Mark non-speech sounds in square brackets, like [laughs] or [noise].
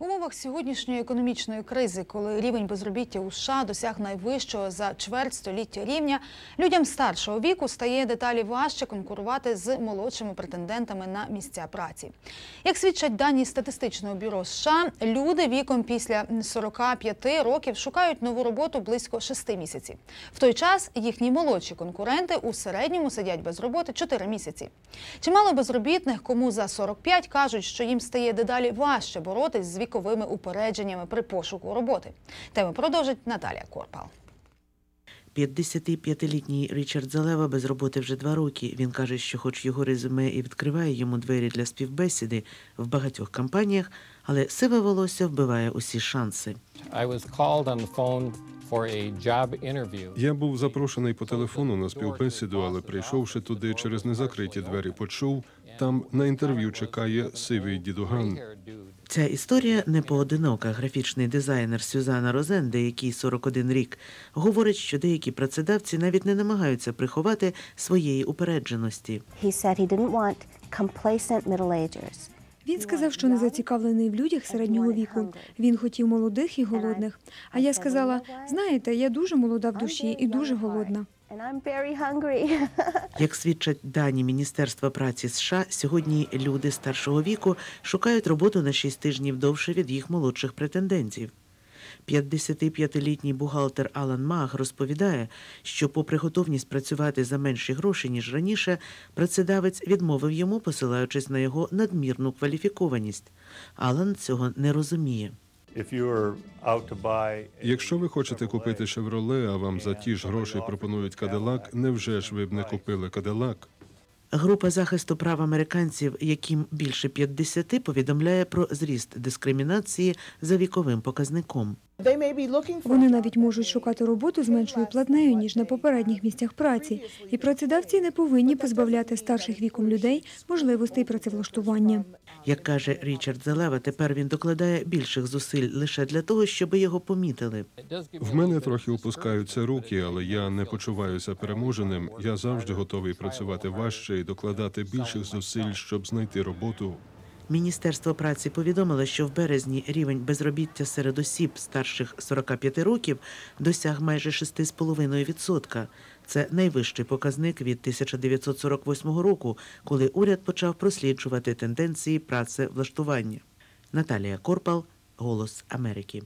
В умовах сьогоднішньої економічної кризи, коли рівень безробіття у США досяг найвищого за чверть століття рівня, людям старшого віку стає деталі важче конкурувати з молодшими претендентами на місця праці. Як свідчать дані статистичного бюро США, люди віком після 45 років шукають нову роботу близько 6 місяців. В той час їхні молодші конкуренти у середньому сидять без роботи 4 місяці. Чимало безробітних, кому за 45, кажуть, що їм стає дедалі важче боротись з віковими упередженнями при пошуку роботи. Тему продовжить Наталія Корпал. 55-літній Річард Залева без роботи вже два роки. Він каже, що, хоч його резюме і відкриває йому двері для співбесіди в багатьох компаніях, але сиве волосся вбиває усі шанси. I was called on the phone for a job interview. Я був запрошений по телефону на співбесіду, але прийшовши туди через незакриті двері, почув там на інтерв'ю чекає сивий дідуган. Ця історія не поодинока. Графічний дизайнер Сюзана Розенде, який 41 рік, говорить, що деякі працедавці навіть не намагаються приховати своєї упередженості. Він сказав, що не зацікавлений в людях середнього віку. Він хотів молодих і голодних. А я сказала: знаєте, я дуже молода в душі і дуже голодна. [laughs] Як свідчать дані Міністерства праці США, сьогодні люди старшого віку шукають роботу на 6 тижнів довше від їх молодших претендентів. 55-літній бухгалтер Алан Маг розповідає, що, попри готовність працювати за менші гроші ніж раніше, працедавець відмовив йому, посилаючись на його надмірну кваліфікованість. Алан цього не розуміє. If you're out to buy a Якщо ви хочете купити «Шевроле», а вам за ті ж гроші пропонують «Кадилак», невже ж ви б не купили «Кадилак»? Група захисту прав американців, яким більше 50, повідомляє про зріст дискримінації за віковим показником. Вони навіть можуть шукати роботу з меншою платнею ніж на попередніх місцях праці, і працедавці не повинні позбавляти старших віком людей можливостей працевлаштування. Як каже Річард Залева, тепер він докладає більших зусиль лише для того, щоб його помітили. В мене трохи опускаються руки, але я не почуваюся переможеним. Я завжди готовий працювати важче і докладати більших зусиль, щоб знайти роботу. Міністерство праці повідомило, що в березні рівень безробіття серед осіб старших 45 років досяг майже 6,5%. Це найвищий показник від 1948 року, коли уряд почав просліджувати тенденції працевлаштування. Наталія Корпал, Голос Америки.